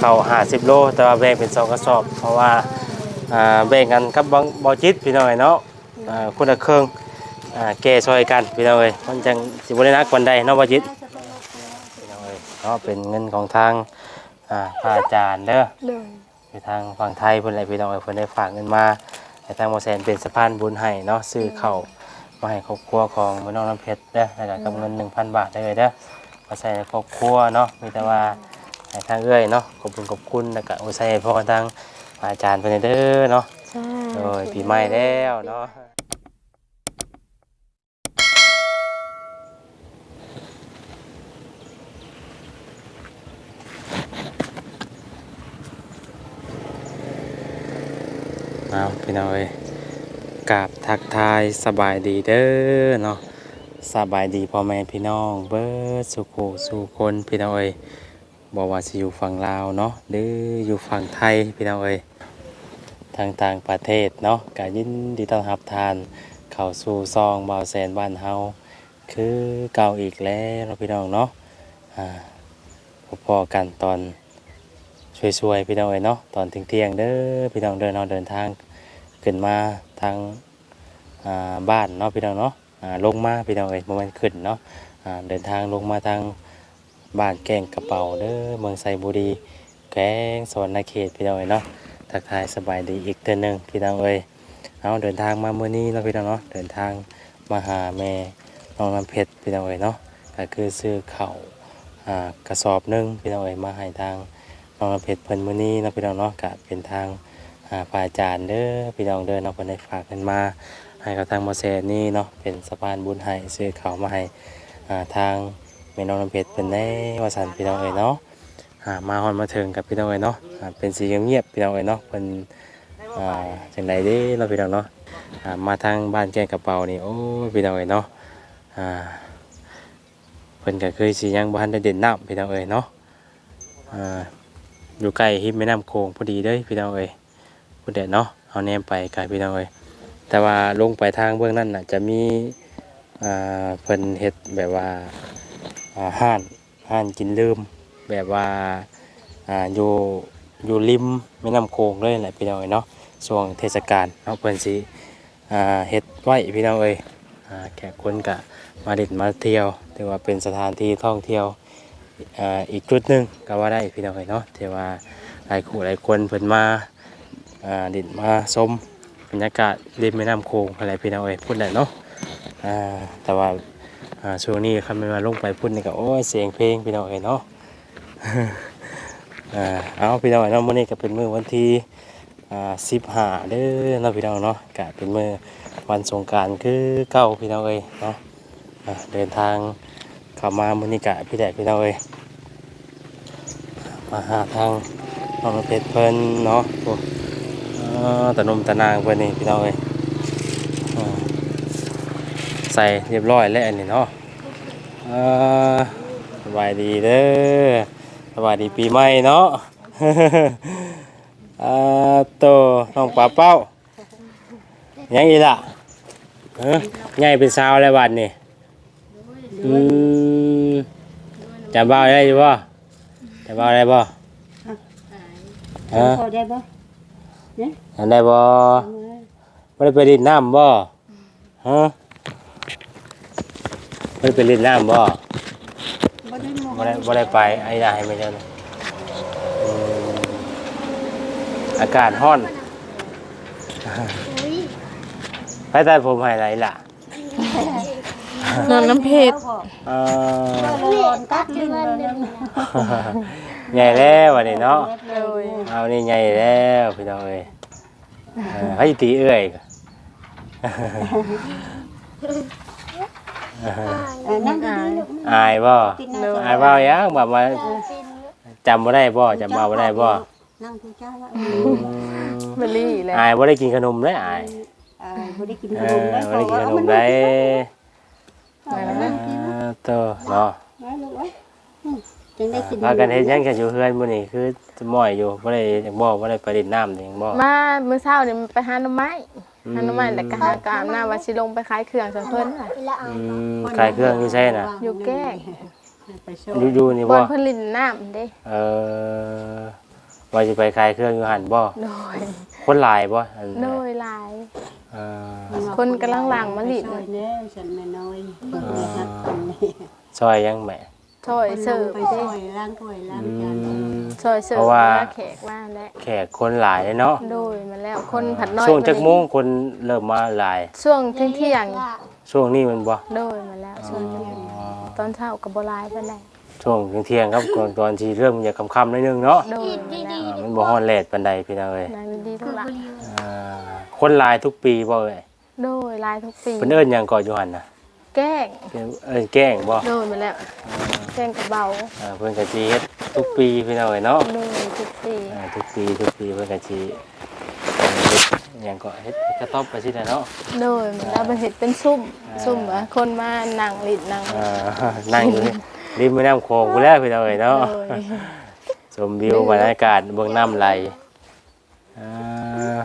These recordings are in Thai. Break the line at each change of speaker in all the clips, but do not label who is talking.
เขาหาสิบโล แต่ว่าแบ่งเป็นสองกระสอบ เพราะว่าแบ่งกันกับบางบอจิตพี่น้อยเนาะอ่าคนละเครื่องแก่ซอยกันพี่น้อยมันจังสิบ่ได้นักวันใดเนาะบอจิตพี่น้อยเนาะเป็นเงินของทางอ่าพระอาจารย์เด้อ
เลย
อทางฝั่งไทยเพิ่นแหละพี่น้องเอ้ยเพิ่นได้ฝากเงินมาให้ทางโมแซนเป็นสะพานบุญให้เนาะซื้อเข้ามาให้ครอบครัวของพี่น้องน้ำเพชรเด้อแล้วก็กับเงิน1,000บาทได้เลยเด้อมาใส่ในครอบครัวเนาะมีแต่ว่า ทางเอ้ยเนาะขอบคุณขอบคุณแล้วก็เอาใส่ให้พ่อทางอาจารย์เพิ่นเด้อเนาะ
ใช่
โดยปีใหม่แล้วเนาะเอาพี่น้องเอ้ยกราบทักทายสบายดีเด้อเนาะสบายดีพ่อแม่พี่น้องเบิดสุขสู่คนพี่น้องเอ้ย บอกว่าสิอยู่ฝั่งลาวเนาะหรืออยู่ฝั่งไทยพี่น้องเอ้ยทางต่างประเทศเนาะกายินดีต้อนรับทานเข้าสู่ซองบาวแสนบ้านเฮาคือเก่าอีกแล้วพี่น้องเนาะอ่าพอกันตอนช่วยๆพี่น้องเอ้ยเนาะตอนเที่ยงๆเด้อพี่น้องเดินเนาะเดินทางขึ้นมาทางอ่าบ้านเนาะพี่น้องเนาะอ่าลงมาพี่น้องเอ้ยบ่แม่นขึ้นเนาะอ่าเดินทางลงมาทาง บ้านแกงกระเป๋าเด้อเมืองไซบุรีแกงสวรรณเขตพี่น้องเอ้ยเนาะทักทายสบายดีอีกเดือนหนึ่งพี่น้องเอ้ยเอาเดินทางมาเมื่อนี้แล้วพี่น้องเนาะเดินทางมาหาแม่น้องน้ำเพชรพี่น้องเอ้ยเนาะก็คือซื้อเข่าอ่ากระสอบหนึ่งพี่น้องเอ้ยมาให้ทางน้องน้ำเพชรเพิ่นมื้อนี้นะพี่น้องเนาะก็เป็นทางอ่าพระอาจารย์เด้อพี่น้องเด้อเนาะเพิ่นได้ฝากเงินมา ให้กับทางมอแซนนี่เนาะเป็นสะพานบุญให้ซื้อเข้ามาให้อ่าทาง แม่น้องน้ำเพชรเพิ่นได้ว่าซั่นพี่น้องเอ้ยเนาะอ่ามาฮอนมาถึงกับพี่น้องเอ้ยเนาะเป็นสีเงียบๆพี่น้องเอ้ยเนาะเป็นอ่าจังไดเด้เราพี่น้องเนาะมาทางบ้านแกงกระเป๋านี่โอ้พี่น้องเอ้ยเนาะอ่าเพิ่นก็เคยสิยังบ่ทันได้เด่นน้ำพี่น้องเอ้ยเนาะอ่าอยู่ใกล้หิมแม่น้ำโขงพอดีเด้ยพี่น้องเอ้ยพุ่นเด็ดเนาะเอาแนมไปไกลพี่น้องเอ้ยแต่ว่าลงไปทางเบื้องนั้นน่ะจะมีอ่าเพิ่นเฮ็ดแบบว่า ห้านห้านกินลืม แบบว่าอยู่อยู่ริมแม่น้ำโขงเลยแหละพี่น้องเอ้ยเนาะช่วงเทศกาลเนาะเพิ่นสิอ่าเฮ็ดไว้พี่น้องเอ้ยแขกคนกะมาเด็ดมาเที่ยวถือว่าเป็นสถานที่ท่องเที่ยวอีกจุดหนึ่งก็ว่าได้พี่น้องเอ้ยเนาะที่ว่าหลายคู่หลายคนเพิ่นมาเด็ดมาชมบรรยากาศริมแม่น้ำโขงอะไรพี่น้องเอ้ยพูดได้เนาะแต่ว่า อ่าช่วงนี้คันไม่มาลงไปพุ่นนี่ก็โอ้ยเสียงเพลงพี่น้องเอ้ยเนาะอ่าเอาพี่น้องเนาะมื้อนี้ก็เป็นมื้อวันที่อ่า15เด้อเนาะพี่น้องเนาะก็เป็นมื้อวันสงกรานต์คือเก่าพี่น้องเอ้ยเนาะอ่าเดินทางเข้ามามื้อนี้ก็พี่แดกพี่น้องเอ้ยมาหาทางน้องเพชรเพิ่นเนาะโอ้อ่าตะนมตะนางเพิ่นนี่พี่น้องเอ้ย ใส่เรียบร้อยแล้วอันนี้เนาะอ่าสบายดีเด้อสบายดีปีใหม่เนาะอ่าโตน้องปลาเป้ายังอีกล่ะเอ้อใหญ่เป็นสาวแล้วบัดนี่อืมจำเบ้าได้อยู่บ่จำเบ้าได้บ่ฮะ
พอได้บ่
จำได้บ่ไม่ได้ไปดินน้ำบ่ฮะ ไม่ได้ไปดินน้ำบ่
บ่ได้หม
บ่ได้บ่ได้ไปไอ้ได้ไม่ใช่นะอืมอากาศร้อนไปตัดผมให้ไรล่ะ
นอนน้ำเพชร
เอ่อ
ร้อนตัดลิ้นเลย
ใหญ่แล้ววันนี้เนาะ
เลย
เอานี่ใหญ่แล้วพี่น้องเอ้ยเออให้ตีเอ้ย
เออนั่งดีๆลูก
อายบ่
ติดหน้า
อายบ่ยังแบบว่าจำบ่ได้บ่จำเบาบ่ได้บ่
นั่งผู้เจ้าว่า
อืม
เบลลี่แหละ
อายบ่ได้กินขนมเลยอาย
เออบ่ได้กิน
เอ
ขนม
อ
ได้
บ่ได้กินขนมได้
เออนั่งกิน
อ่าโตเนาะ
ไว้ลูกไว้อืมจังได้กิน
พากันเฮ็ดหยังกันอยู่เฮือนมื้อนี้คือจะม่อยอยู่บ่ได้อยากบ่บ่ได้ไปเล่นน้ำนี่ยังบ่
มามื้อเช้านี่ไปหาหน่อไม้ หาหน่อไม้แล้วก็หากามหน้าว่าสิลงไปขายเครื่องซะเพิ่นล่ะ
อืมขายเครื่องอยู่ใช่น่ะ
อยู่แก้ง
ไปช่วย
อยู่อยู่นี่
บอ
บ่
ลผลิตน้ำเด้
เออว่าสิไปขายเครื่องอยู่หั่นบ่
โดย
คนหลายบ่อัน
โดยหลาย
เออ
คนกำลังหลังมะลิ
ไปช่วยแน่ฉันแม่น้อยเปิดเลยฮักคนนี้
ซอยยังแม่
ช่วยเสิร์ฟ
ไป
เด้
ช่วยล้างถ้วยล้าง
อื
จาน
ม
ช่วยเสิร์
เพ
ฟ
ราะว่า
ว่า แขกมาแล้ว
แขกคนหลายเลยเนาะ
โดยมาแล้วคนผัดน้อย
ช่วงจักาโมงคนเริ่มมาหลาย
ช่วงเที่ยงเที่ยง
ช่วงนี้มันบ่
โดยมาแล้วช่วงเที่ยงตอนเช้ากับโบราณไปไหน
ช่วงเที่ยงๆครับก่อนตอนที่เริ่มจะค่ำๆนิดนึงเนาะ
โดยมาแล้ว
อ่ามันบ่ฮ้อนแลดปานใดพี่น้องเอ้ย
นายดีทุกหลัง
อ่าคนหลายทุกปีบ่เอ้ย
โดยลายทุกปี
เพิ่นเอิ้นหยังก่อนอยู่หั่นน่ะ
แกล้ง
เพิ่นเอิ้นแกล้งบ่
โดยมาแล้วแกล้งกับเบา
อ่าเพิ่นก็สิเฮ็ดทุกปีพี่น้องเอ้ยเนาะ
โดยทุกปี
อ่าทุกปีทุกปีเพื่อนกันชีเฮ็ดอย่างก็เฮ็ดกระต๊อบไปสิแหละเนาะ
โดยมาแล้วเป็นเห็ดเป็นซุ่มซุ่มอะคนมานั่งลิดนั่ง
อ่านั่งอยู่นี่ริมแม่น้ำโขงกูแล้วพี่น้องเอ้ยเนาะ
โดย
ชมวิวบรรยากาศเบื้องน้ำไหลอ่า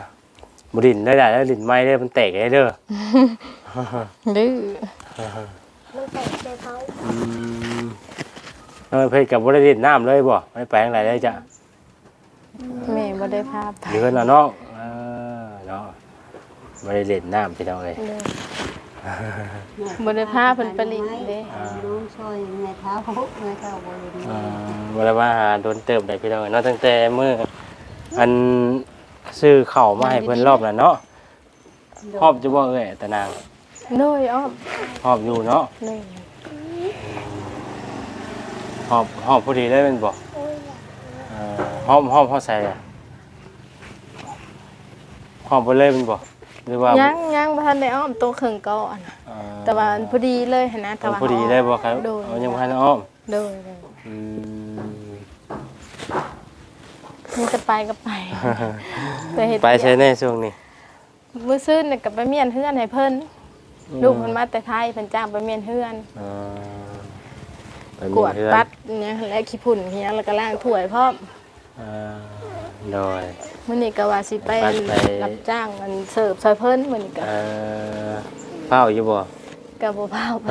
บดินได้ได้แล้วดินไม้ได้มันแตกได้เด้อ
ดื้อ
อืมเออเพิ่นกับบริดินน้ำเลยบ่ไม่ไปทางไหนเลยจ้ะ
แม่บ่ได้พาไป
เดือนน่ะเนาะเออเนาะบริเล่นน้ำพี่น้องเอ้ย
เลยบ่ได้พาเพิ่นไปลิดเด้
น้องช่วยไงเท้าฮุกไงเท้าบริเวณ
อ่าเวลามาหาโดนเติบได้พี่น้องเอ้ยเนาะตั้งแต่มื้ออันซื้อข้าวมาให้เพิ่นรอบน่ะเนาะหอบจะบ่เอ้ยตะนาง
โดยอ้อม
หอบอยู่เนาะ
เลย
หอบหอบพอดีเลยแม่นบ่เอ่อหอบหอบเฮาใส่อะหอบไปเลยแม่นบ่หรือว่า
ยังยังบ่ทันได้อ้อมโตวครึ่งก่อน
เอ่อ
แต่ว่าพอดีเลยหั่นนะ
เอ
แต่
อ
ว่า
พอดีเลยบ่ครับ
โดย
เอายังบ่ทันอ้อม
โดยโดย
อืม
มีแต่ไปก็ไปแต่เฮ็ด
ไปใช้ในช่วงนี้
มื้อซื่นน่ะก็ไปเมียนเฮือนให้เพิ่น ลูกเพิ่นมาแต่ไทยเพิ่นจ้างไปเมียนเฮือน
เอ่อไป
กวด
เรือน
ปัดเนี่ยและขี้ฝุ่นเฮียแล้วก็ล้างถ้วยพร้อม
เอ่อโดย
มื้อนี้ก็ว่าสิไป
ปัดไป
รับจ้างมันเสิร์ฟซอยเพิ่นมื้อนี้ก็
เอ่อเฝ้าอยู่บ่
ก็บ่พาไป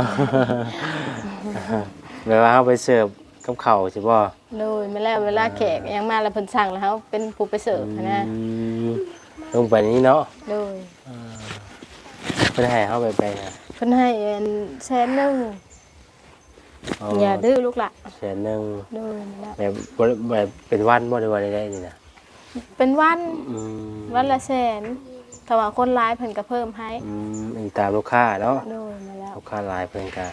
แปลว่าเฮาไปเสิร์ฟกับข้าวใช่บ่
โดยมาแล้วเวลาแขกยังมาแล้วเพิ่นสั่งแล้วเฮาเป็นผู้ไปเสิร์ฟหั้นนะ
อืมลงไปนี้เนาะ
โดย
เพิ่นให้เฮาไปไปนะ
เพิ่นให้อันแสนหนึงอย่าดื้อลูกหละ
แสนหนึง
โดยมาแล้ว
แบบบ่แบบเป็นวันบ่ได้ว่าได้นี่นะ
เป็นวัน
อืม
วันละแสนแต่ว่าคนร้ายเพิ่นก็เพิ่มให้
อืมอีกตามลูกค้าเนาะ
โดยมาแล้ว
ลูกค้าหลายเพิ่นก็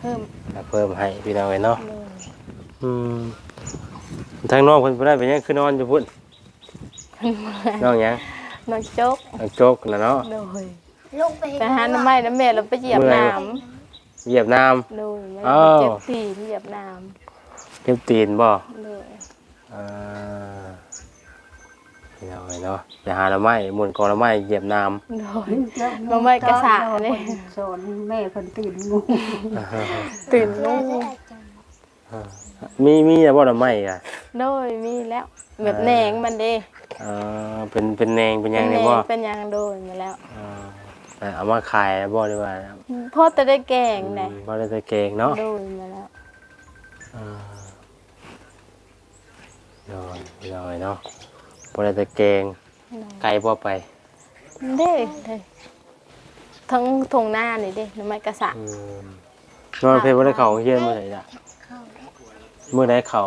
เพิ่ม
ก็เพิ่มให้พี่น้องเอ้ยเนาะ
โดย
อืมทางน้องเพิ่นบ่ได้ไปหยังคือนอนอยู่พุ่น
เพิ่นมา
น้องหยัง
น้องโจก
น้องโจกน่ะเนาะ
โดย ไปหาน้ำไม้น้ำแม่เราไปเหยียบน้ำ
เหยียบน้ำ
โดยมัน
อ้าว
เจ็บตีนเหยียบน้
เก็บตีนบ่ำ
โดย
อ่าพี่น้องเอ้ยเนาะไปหาหน่อไม้หมุนกองหน่อไม้เหยียบน้ำ
โดยน้องไม้กระสาเนี่ย
สอนแม่คนตื่นงู
ตื่นลูก
มีมีแต่บ่หน่อไม้อะ
โดยมีแล้วแบบแหนงมันเด้
เออเป็นเป็นแนงเป็นหยัง
แหน
นี่
ง
บ่
เป็นหยังโดยมาแล้ว
เอ อแต่เอามาขายบ่ดีกว่า
พ่อจะได้แกงไง
อืมบ่ได้แต่เกงเนาะ
โดยมาแล้ว
เออโดยโดยเนาะบ่ได้แต่เกงไกลบ่ไป
เด้เด้ทั้งทงหน้านี่เด้น้ำไม้กระสา
อืมนอนเพลบ่ได้เข้าโรงเรียนมื้อใดล่ะมื้อใดเข้า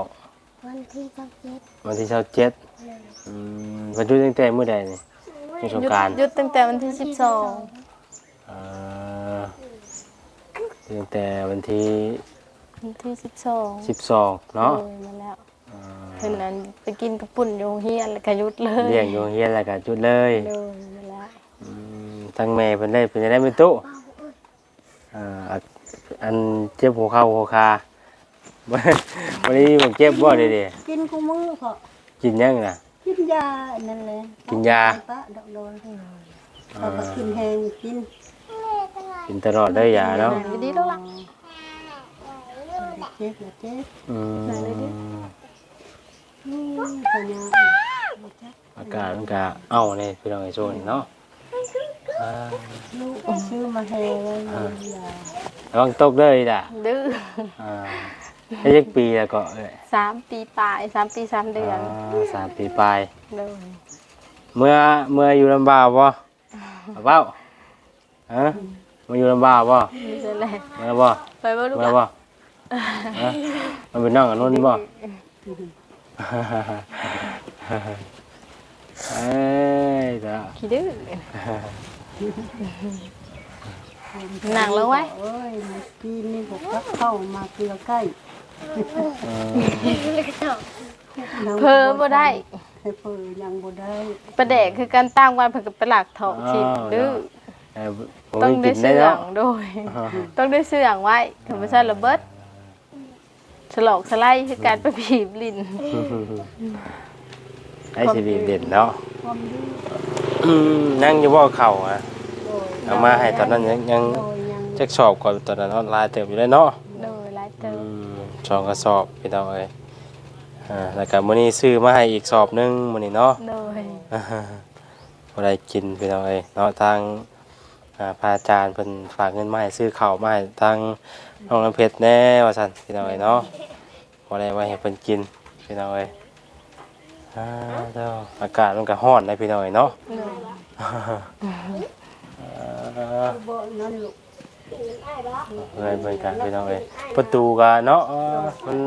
วันที่สักเจ็ด
วันที่27อืมเพิ่นอยู่ตั้งแต่มื้อใดนี่ในสงกรานต์
หยุดตั้งแต่วันที่สิบสอง
เอ่อตั้งแต่วันที่
วันที่สิบสอง
12เนาะ
โดยมาแล้วเพิ่นนั้นไปกินกระปุ่นโยงเฮียนแล้วก็หยุดเลย
เลี้ยงอยู่โรงเรียนแล้วก็จุดเลย
โดยมาแล้ว
อืมทั้งแม่เพิ่นได้เพิ่นได้เป็นตู้อ่าอันอันเจ็บหัวเข่าหัวคาวันนี้ผมเจ็บบ่เด้
กินกูมือเพาะ
ๆกินยังน่ะ
กินยานั่นเลย
กินยา
ปะดอกโดนเขาก็กินแหงกิน
กินตลอดได้อยาเนาะ
อยู่ดีแล้วล่ะ
เจ็บนะเจ็บ
อืม
อืมปัญญา
อากาศมันก็เอ้าในพี่น้องไอ้โซนเนาะอ่า
ลูกซื้อมาแหงเลยยา
ระวังตกเด้ออีด่ะ
ดื้อ
อ่าให้ยักปีแล้วก็เอ้ย
สามปีปลายสามปีสามเดือน
อ่าสามปีปลาย
เลย
เมื่อเมื่ออยู่ลำบากบ่เบ้าฮะเมื่ออยู่ลำบากบ่
นี่จะแหละ
เมื่อบ่
ไปบ่ลูก
เมื่อ
อะ
บ่ฮะมันเป็นน้องกับนุ่นบ่เอ้ยเด้อ
ขี้ดื้อหนังแล้วไว้
เอ้ยมากินนี่บอกว่าเข้ามาเกลือใกล้
เออ
เพอบ่ได้
ให้เพอยังบ่ได้
ประเดกคือการตั้งวันเพิ่นก็ไปหลักถอกชิมดื้อ
เออผม
ต้อง
กิ
ได้
นได้
เสื่อ
แล้ว
งโดยต้องได้เสื่องไว้ถึงไม่ใช่ระเบิดฉลอกสไลด์คือการไปบีบลิ้น
ไอ้สิริเด่นเนาะ
ความดื้อ
อืมนั่งอยู่บ่เข่าอะ
โดย
เอามาให้ตอนนั้นยังยัง
โดยยัง
จักสอบก่อนตอนนั้นออนไลน์เติมอยู่เลยเนาะ
โดยหลาย
อื
เติม
มสองกระสอบพี่น้องเอ้ยอ่าแล้วก็มื้อนี้ซื้อมาให้อีกสอบหนึงมื้อนี้เนาะ
โดย
อ่าบ่ได้กินพี่น้องเอ้ยเนาะทางอ่า พระอาจารย์เพิ่นฝากเงินมาให้ซื้อข้าวมาให้ทางน้องน้ำเพชรแน่ว่าซั่นพี่น้องเอ้ยเนาะบ่ได้ไว้ให้เพิ่นกินพี่น้องเอ้ยอ่าเจ้าอากาศมันก็ร้อนนะพี่น้องเอ้ยเนาะ
โดย
อ่า
บ่นั่นลูก
เอ้ยเบิ่งกันพี่น้องเอ้ยประตูก็เนาะเออมัน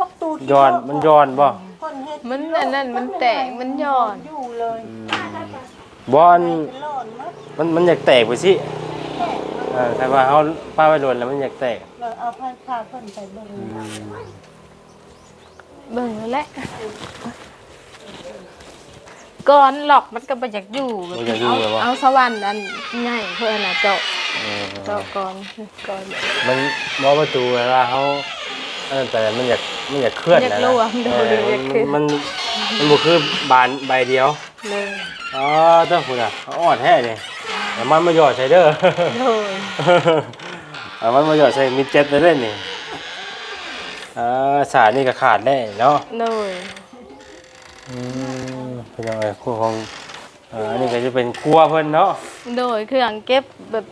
ปักตูด
ย้อนมันย้อนบ่
คนเฮ็ด
มันอันนั้นมันแตกมันย้อน
อยู่เลย
บอน
เป็นร้อน มั้ย
มันมันอยากแตกไปสิเออแต่ว่าเขาป้าไว้โดนแล้วมันอยากแตก
เราเอาผ้าผ้าเพิ่นไปเบิ่ง
เบิ่งแล้วแหละก่อนหลอกมันก็บ่อยากอยู่
มันอยากอยู่เลยบ่
เอาสวรรค์อันใหญ่เพิ่นน่ะเจาะ
เออ
เจาะก่อนก่อน
มันมอประตูเวลาเขาเออแต่มันอยากมันอยากเคลื่อน
อยาก
นะ
รวม
เอ
ดู
อ
ดูอยากขึ้น
มันมันบ่คือบานใบเดียว
เลย
อ๋อเจ้าคุณอะเอาอ่อนแท้ นี่แต่มันมาหยอดใส่เด้อ
โดย
เอามันมาหยอดใส่มิดเจ็ดไปเล่นนี่เออสายนี่ก็ขาดแน่เนาะ
โดย
อืมเป็นยังไงคู่ของเอ่ออันนี้ก็จะเป็นครัวเพิ่นเนาะ
โดยเครื่องเก็บแบบ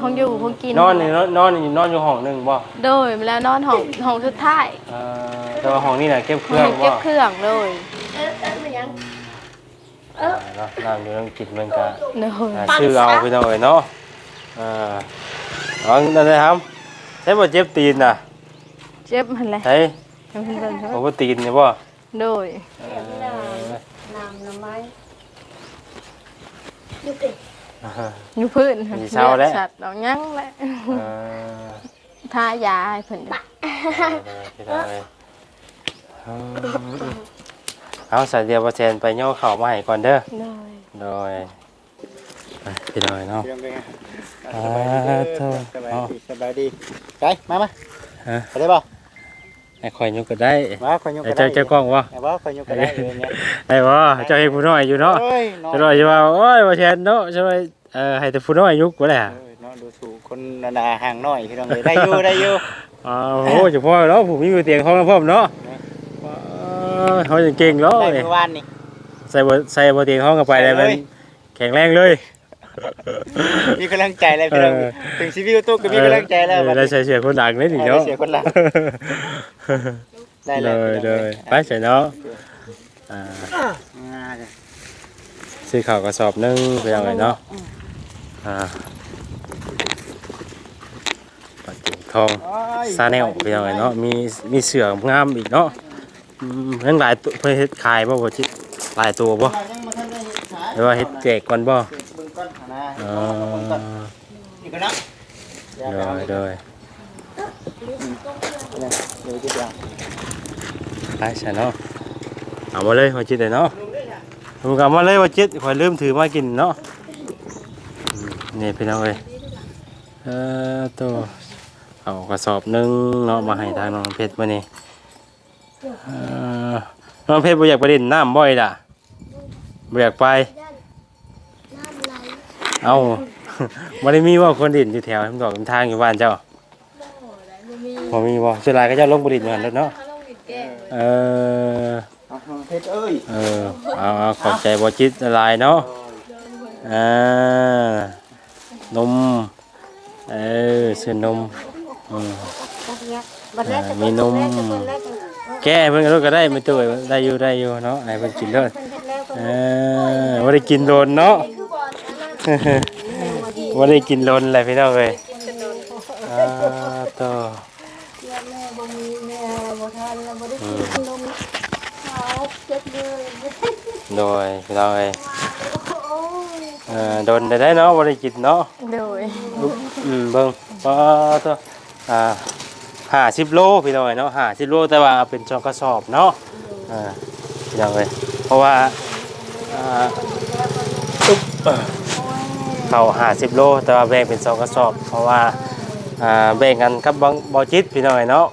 ของอยู่ของกิน
นอนนี่นอนนอนนี่นอนอยู่ห้องหนึงบ่
โดยแล้วนอนห้องห้องสุดท้าย
เอ่อแต่ว่าห้องนี้น่ะเก็บเค
ห้
รื่อง
อง
บ่
เก็บเครื่องโดย
เนาะน้ำอยู่ต้องกินมันก็
โดย
อ่าชื่อเอาพี่น้องเอ้ยเนาะอ่าเอานั่นเลยครับใช้บ่เจ็บตีนน่ะ
เจ็บมันแหละ
ใช้
ให้เพิ่นเบิ่งเถ
บ่
อะ
ว่าตีนนี่บ่
โดย
เอ่อ
น้ำน้ำไม้
อยู่พื้น
มีเช้าแล้ว
สัตว์ดอกยังแหละ
เอ่อ
ทายาให้เพิ่น
พี่น้องเอ้ยอืมเอาสายเดียวบ่แซนไปย่อเข้าวมาให้ก่อนเด้อ
โดย
โดยไปพี่น้อยเนาะ
เรื่องเป็นไง
อ่า
สบาย
โถ่
ดีสบายดีไปมามา
ฮะ
ไปได้ป่ะ
ให้คอยยกก็ได้
มาคอยยก
ไอ้
ก็ได้
เจ้าเจ้ากล้องวะ
ไอ้บ่คอยยกก็ได้เออเนี่ย
ไอ้บ่เจ้าเห็นผู้น้อยอยู่เนาะ
เอ้ยน้อง
เจ้าน้อยจะว่าโอ้ยบ่แชนเนาะจะว่าเอ่อให้แต่ผู้น้อยยุกบ่ได้อะ
เอ้ยน้องดูถูกคนนานาห่างน้อยพี่น้องเลยได้อยู่ได้อยู่
อ้าวโอ้เฉพาะเนาะผมมีอยู่เตียงห้องแล้วพร้อมเนาะว้าวเขาจะเก่งเนาะ
ได้
นี่
เมื่อวานนี่
ใส่บ่ใส่บ่เตียงห้องกันไปได้มัน
เอ้ย
แข็งแรงเลย
มีกำลังใจแล้วพี่น้อง
เออ
ถึงชีวิตตู้ก็มีกำลังใจแล้ว
เออได้ใส่เสื้อคนหลังเลยนี่
เออ
เนาะ
ได้เสียคนหลังได้
เล
แล้ว
ยเลยไปใส่เนาะอ่า
อ่า
ซื้อข้าวกระสอบหนึงไปเอาไว้เนาะอ่าปัดจิงทอง
โอ้ย
ซาแนลไปเอาไว้เนาะมีมีเสืองามอีกเนาะอืม เรื่องหลายตัวเพื่อเฮ็ดขายบ่บ่จิหลายตัวบ่
ยังบ่ทันได้เฮ็ดขาย
หรือว่าเฮ็ดแจกก่อนบ่
เบิ่งก่อนหานะ
อ๋อ
เบิ่งก่อนนี่ก็เนาะอย่า
โด
ไปเอา
ยโดย
เนี่ยเดี๋ยวจะเดี๋ยว
ไปใช่เนาะเอามาเลยว่าจิตเลยเนาะลุงเอามาเลยว่าจิตข่อยลืมถือมากินเนาะอืมนี่พี่น้องเอ้ยเอ่อตัวเอากระสอบหนึงเนาะมาให้ทางน้องเพชรมื้อนี้เอ่อ น้องเพชรบ่อยากไปเล่นน้ำบ่อยล่ะบ่อยากไปเอาบ่ได้มีว่าคนดินอยู่แถวทางดอกทางอยู่บ้านเจ้าบ่มีบ่ส่วนหลายก็เจ้าลงบ่ดินอยู่หั่นแหล้วเนาะเออ
เอาเพชรเอ้ย
เออเอาเอาขอบใจบ่จิตละลายเนาะอ่านม เออซื้อนมอืม
บัดแรกจะ
มีนม
แรกจะเพิ่นแรกจะ
แก้เพิ่นก็ได้ไม่ตู้ได้อยู่ได้อยู่เนาะให้เพิ่นกินเด้อ
เพิ่นเฮ็ดแล้วก็
เออบ่ได้กินโดนเนาะบ่ได้กินโดนเลยพี่น้องเอ้ยอ่าโต
แม่บ่มีแม่บ่ทานแล้วบ่ได้กินนมเอาเจ็บเลย
โดยพี่น้องเอ้ย
โอ้ย
เออโดนได้ได้เนาะบ่ได้กินเนาะ
โดย
อืมเบิ่งปอโตอ่า 50โลพี่น้องเอ้ยเนาะ50โลแต่ว่าเป็นจองกระสอบเนาะอ่าพี่น้องเอ้ยเพราะว่าอ่าอุ๊บเอ่อเข้า50โลแต่ว่าแบ่งเป็นสองกระสอบ เพราะว่าอ่าแบ่งกันกับบางบ่จิตพี่น้อยเนาะ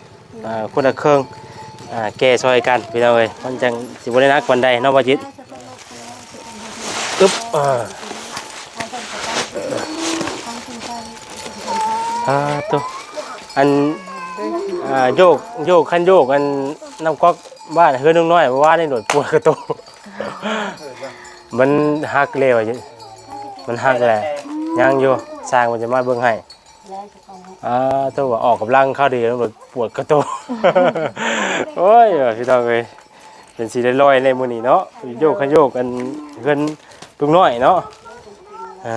อ่าคนละครึ่งอ่าแก้ซอยกันพี่น้องเอ้ยมันจังสิบ่ได้หนักปานใดเนาะบ่จิตอึ๊บอ่าอ่าตัวอัน อ่าโยกโยกคันโยกอันน้ำก๊อกบ้านเฮือนน้อยๆว่าในโดดปวดกระโตมันหักเร็วอะมันหักแหละยังอยู่สร้างมันจะมาเบิ่งให้อ่าตัวว่าออกกำลังเข้าดีแล้วโดดปวดกระโตโอ้ยพี่น้องเอ้ยเป็นสีได้ลอยในมือนี้เนาะโยกคันโยกกันเฮือนลุงน้อยเนาะอ่า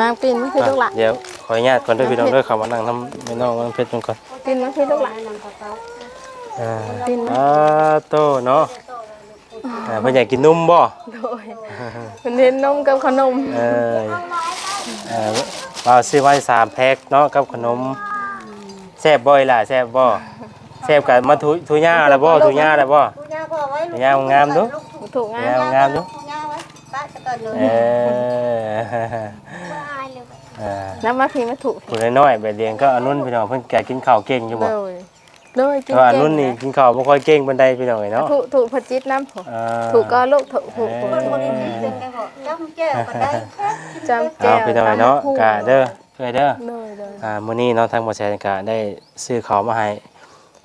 นา
งปีนมาพี่ลูกหลาน
เดี๋ยว ขออนุญาตก่อนเด้วยพี่น้องเด้วยเขามานั่งทำไม่น้องมันเพชรตรงก่อน
ปีนมาพี่ลูกหลาน
อ่า
ปีนมา
อ่าโตเนาะอ่าเพิ่นอยากกินนุ่มบ่
โดยเป็นเห็นนมกับขนม
เออเออเราซื้อไว้สามแพ็คเนาะกับขนมแซ่บบ่อยล่ะแซ่บบ่แซ่บกับมาทุทุย่าแล้วบ่ทุย่าแล้วบ่
ผู้ย่าพ่อไว้ลูก
ย่างามๆดู
ถูกงาน
ย่างามๆดู
ผู้ย่าไว้ป้าจะก่อนเลย
เออ อ่า
น้ำมาพี่มาถูก
ผู้น้อยๆแบบเลี้ยงก็อนุ่นพี่น้องเพิ่นแกกินข้าวเก่งอยู่บ่
โดยโดยกิน
เพราะว่า
เก่ง
นุ่นนี่กินข้าวบ่ค่อยเก่งปานใดพี่น้องเอ้ยเนาะ
ถูกถูกพจิตน้ำผม
อ่า
ถูกก็ลูกถูกถูกถูก
คนนี้เป็นไงบอกจ้ำแก้วก็ได้
จำแก้
เอา
ว
พี่น้องเอ้ยเนาะกะเด้อเอ้ยเด้อ
โดยโดย
อ่ามื้อนี้เนาะทางบ่แซนก็ได้ซื้อข้าวมาให้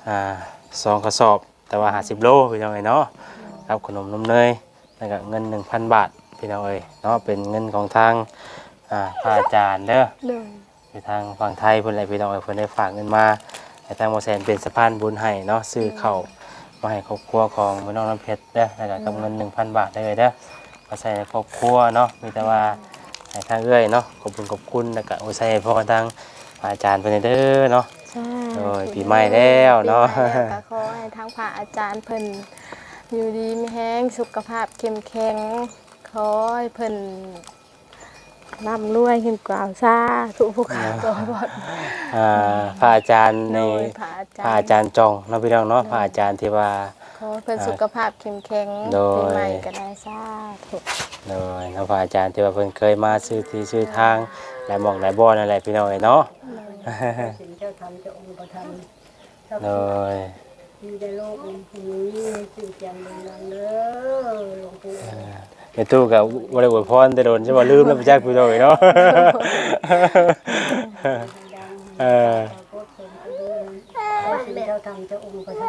อ่าสองกระสอบแต่ว่า50โลพี่น้องเอ้ยเนาะครับขนมนมเนยแล้วก็เงิน 1,000 บาทพี่น้องเอ้ยเนาะเป็นเงินของทาง อ่าพระอาจารย์เด้อ
โดย
อยู่ทางฝั่งไทยเพิ่นแหละพี่น้องเอ้ยเพิ่นได้ฝากเงินมาให้ทางบ่แซนเป็นสะพานบุญให้เนาะซื้อข้าวมาให้ครอบครัวของพี่น้องน้ำเพชรเด้อแล้วก็กับเงิน1,000 บาทได้เลยเด้อมาใส่ในครอบครัวเนาะมีแต่ว่าให้ทางเอื้อยเนาะขอบคุณขอบคุณแล้วก็เอาใส่ให้พ่อทางอาจารย์เพิ่นเด้อเนาะ
ใช่
โดยปีใหม่แล้วเนาะ
ปีใหม่แล้วก็ขอให้ทั้งพระอาจารย์เพิ่นอยู่ดีมีแห้งสุขภาพเข้มแข็งขอให้เพิ่น ร่ำรวยขึ้นกว่าซาถูกผู้ขาตัวบอด
อ่าพระอาจารย์ใน
โดยพระอาจา
พระ
ร
อา
ย์
จารย์จองเนาะพี่น้องเนาะพระอาจารย์ที่ว่า
ขอให้เพิ่นสุขภาพเข้มแข็ง
โดย
ปีใหม่ก็ได้ซาถูก
โดยเนาะพระอาจารย์ที่ว่าเพิ่นเคยมาซื้อที่ซื้อทางหลายหม่องหลายบ่อนั่นแหละพี่น้องเอ้ยเนาะ
สิ่งเจ้าทำเจ้าองค์ประท
โดยำ
มีแต่โลกนี้สิ่งจังเลยนังเด้อหลวงปู่
แม่ตู้ก็บ่ได้อวยพรแต่โดนใช่บ่ลืมแล้วไปจักพี่น้องเอ้ยเนาะเออ
สิ่งเจ้าทำเจ้าองค์ประท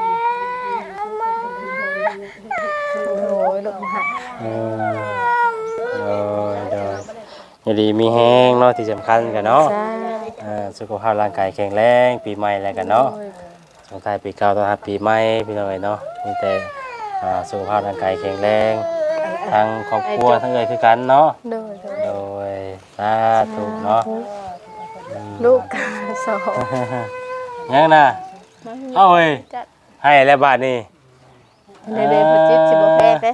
โอ้ยลูกหา
เออโดยโดยอย่าดีมีแห้งเนาะที่สำคัญกันเนาะ
ใช่
อ่าสุขภาพร่างกายแข็งแรงปีใหม่แล้วกันเนาะสงท้ายปีเก่าต้อนรับปีใหม่พี่น้อยเนาะมีแต่อ่าสุขภาพร่างกายแข็งแรง ทางครอบครัวทั้งเอ่ยคือกันเนาะ
โดยโดย
โดยสาธุเนาะ
ลูกกาสอง
ยังนะเอาเว้ย
จัด
ให้แล้วบาทนี่
เดยวเดยวพจิตสิบ่แพ้เด้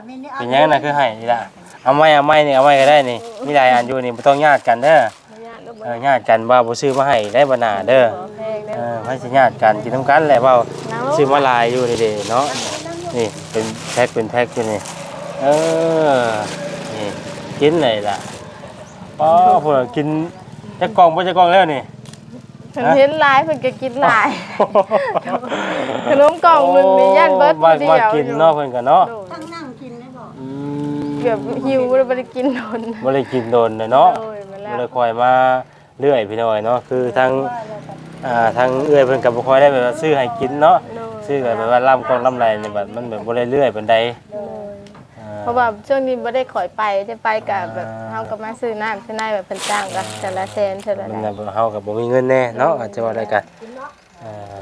ำ
มีนี่
เป็นยังนะคือให้นี่ละเอาไม้เอาไม้นี่เอาไม้ก็ได้นี่มีหลายอันอยู่นี่บ่ต้องญาติกันเด้อ
ญาติลูก
เออญาติกันว่าบ่ซื้อมาให้ได้บ่น่าเด้อ
บ่แพ้เด้
เอ
อ
อให้สิญาติกันกินน้ำกันแหละเว่า
น้า
ซื้อมาหลายอยู่นี่เด้เนาะนี่เป็นแพ็คเป็นแพ็คอยู่นี่ เออ นี่กินเลยล่ะอ๋อพวกกินจะกล่องบ่จะกล่องแล้วนี่
เพิ่นเห็นหลายเพิ่นก็กินหลาย ขนมกล่องหนึงนี่ย่านเบิด
มา
เดี
มา
ยว
กินเนาะเพิ่นก็เนาะ
ตั้งนั่งกินได้บอก
อื
เกือบหิวแล้วบ่ได้กินนน
บ่ได้กินโดนเลยเนาะ
โอ้ยมาแล้
บ่
ว
ได้คอยมาเรื่อยพี่น้อยเนาะคือทั้งอ่าทั้งเอื้อยเพิ่นก็บ่ค่อยได้แบบว่าซื้อให้กินเนาะ
โดย
ซื้อก็แบบว่าล่ำกองล่ำไรนี่แบบมันแบบบ่ได้เรื่อยปานใด
โดย
อ่
เพราะว่าช่วงนี้บ่ได้ขอยไปได้ไปกับแบบ
อ่า
เฮาก็มาซื้อน้ำซื้อในแบบเพิ่นจ้างก็แต่ละแสนแต่ละ
มัน
ได้
แบบเฮากับบ่มีเงินแน่เนาะอาจจะว่าได้กันเอ่อ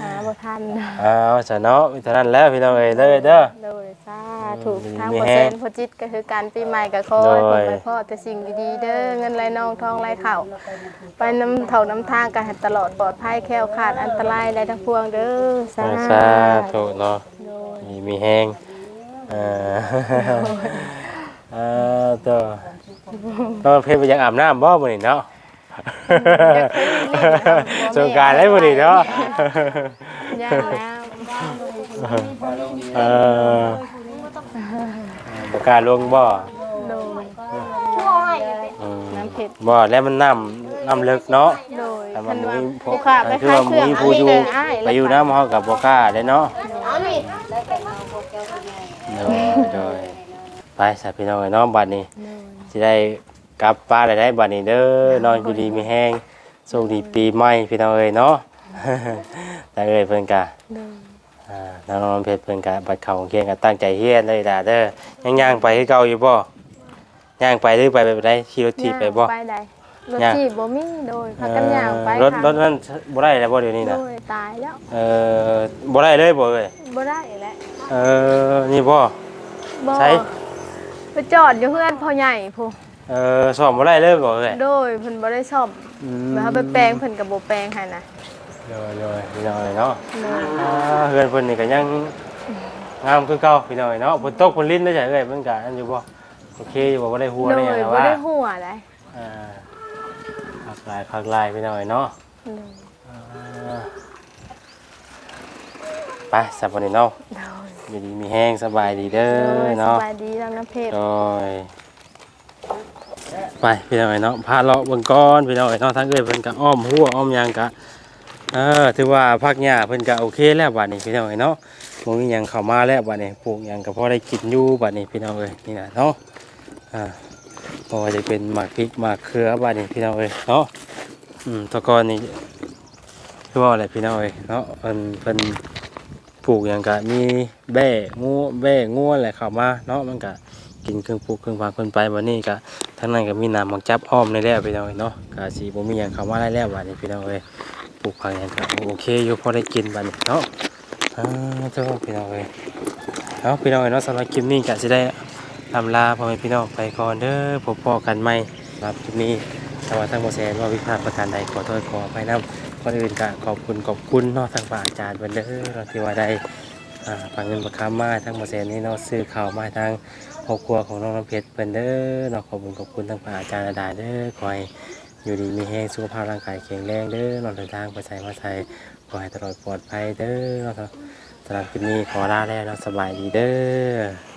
หาบ่ทัน
เอาซะเนาะมีเท่านั้นแล้วพี่น้องเอ้ยเด้อเด้อ
โดยสาถูก
อืม
ทาง
มี
เปอร์
แฮง
เซ็นต์พอจิตก็คือการปีใหม่ก็ขอ
โด
ให้
ย
ผลไปพ่อแต่สิ่งดีๆเด้อเงินไหลนองทองไหลเข่าไปน้ำเท่าน้ำทางกันให้ตลอดปลอดภัยแคล้วขาดอันตรายใดทั้งปวงเด้อสา
สาธุเนาะ
โดย
มีมีแห้ง เออเออตัวต้องเพชรไปยังอาบน้ำบ่มื้อนี้เนาะสงกรารได้มื้อนี้เนาะ
ยากแล้ว
เออบ่กล้าลงบ่
โดย
อืม
น้ำเผ็ด
บ่แล้วมันน้ำน้ำลึกเนาะ
โดย
แต่
คั
มัน
นว่า
มีพว
ผู้
ก
ขาไป
คือ
ขาย
ว่า
เครื่อง
มี
อัน
ผู้
นี้
อยู่
เด้ออ้าย
ไปอยู่น้ำเฮากับบ่กล้าได้เนาะ
เอานี่
โดยโดยไปสาพี่น้องไอ้น้องบัดนี้สิได้กลับป้านได้ได้บัดนี้เด้อนอนอยู่ดีมีแห้งโชคดีปีใหม่พี่น้องเอ้ยเนาะ แต่เอ้ยเพิ่นกะ
โดย
อ่าน้องน้องเพชรเพิ่นกะบัดเข้าโรงเรียนกะตั้งใจเรียนเลยด่าเด้อย่างย่างไปคือเก่าอยู่บ่ย่างไปหรือไปแบบใดขี่รถถีบไปบ่
ไปได้ รถ
ย่าง
จีบบ่มีโดยพากันย่างไป
รถ
ค่ะ
รถนั้นบ่ได้แล้วบ่เดี๋ยวนี้
โด
น่ะ
ยตายแล้ว
เออบ่ได้เลยบ่เอ้ย
บ่ได้แล้ว
เออนี่บ่
บ่
ใช้
ไปจอดอยู่เพื่อนพ่อใหญ่พู
เออสอบบ่ได้เลยบ่เอ้ย
โดยเพิ่นบ่ได้ซ่อมแล้วเขาไปแปลงเพิ่นก็บ่แปลงให้นะ
เดี๋ยวเดี๋ยวพี่น้องเอ้ยเนาะ
โดย
อ่าเฮือนเพิ่นนี่ก็ยังงามคือเก่าพี่น้อยเนาะฝนตกฝนลิ้นได้ใช่เอ้ยมันก็อันอยู่บ่โอเคอยู่บ่บ่ได้หัว
โด
ได้ห
ย
ยังนะ
บ่
ว่า
ได้หัวเลย
อ่า พักหลายพักหลายพี่น้อยเนาะ
โดย
อ่าไปสับวันนี้เนาะ
โดย
อยู่ดีมีแห้งสบายดีเด้
โด
อยเนาะ
สบายดีแล้วนะเพชร
โดยไปพี่น้อยเนาะพาเลาะเบิ่งก่อนพี่น้อยเนาะทั้งเอ้ยเพิ่นก็อ้อมหัวอ้อมหยังกะเออถือว่าพักหญ้าเพิ่นก็โอเคแล้วบัดนี้พี่น้อยเนาะบ่มีหยังเข้ามาแล้วบัดนี้ปลูกหยังก็พอได้กินอยู่บัดนี้พี่น้องเอ้ยนี่น่ะเนาะอ่า บ่ว่าจะเป็นหมากพริกหมากเขือบัดนี้พี่น้องเอ้ยเนาะอืมตะกอนนี่คือว่าอะไรพี่น้องเอ้ยเนาะเพิ่นเพิ่นปลูกหยังก็มีแบ่งูแบ่งัวแหละเข้ามาเนาะมันก็กินเครื่องปลูกเครื่องพังเพิ่นไปบัดนี้ก็ทางนั้นก็มีน้ำมักจับอ้อมในแล้วพี่น้องเอ้ยเนาะก็สิบ่มีหยังเข้ามาได้แล้วบัดนี้พี่น้องเอ้ยปลูกพังหยังก็โอเคอยู่พอได้กินบัดนี้เนาะอ่าเจ้าพี่น้องเอ้ยเอาะพี่น้องเอ้ยเนาะสำหรับคลิปนี้ก็จะได้ ลำลาพ่อแม่พี่น้องไปก่อนเด้อพบพอกันใหม่สำหรับคลิปนี้ถ้าว่าทั้งหมดแสนว่าวิพากษ์ประการใดขอโทษขออภัยนำก่อนอื่นก็ขอบคุณขอบคุณนาะทางฝ่ายอาจารย์เพิ่นเด้อเราที่ว่าได้ฝากเงินประคำมาทั้งหมดแสนนี้นาะซื้อข่าวมาทางครอบครัวของน้องน้ำเพชรเพิ่นเด้อเนาะขอบคุณขอบคุณทางฝ่ายอาจารย์อาดาเด้อขอให้อยู่ดีมีแรงสุขภาพร่างกายแข็งแรงเด้อเนอนเดินทางไปใส่มาใส่ขอให้ตลอดปลอดภัยเด้อสำหรับคลิปนี้ขอลาแล้วเนาสบายดีเด้อ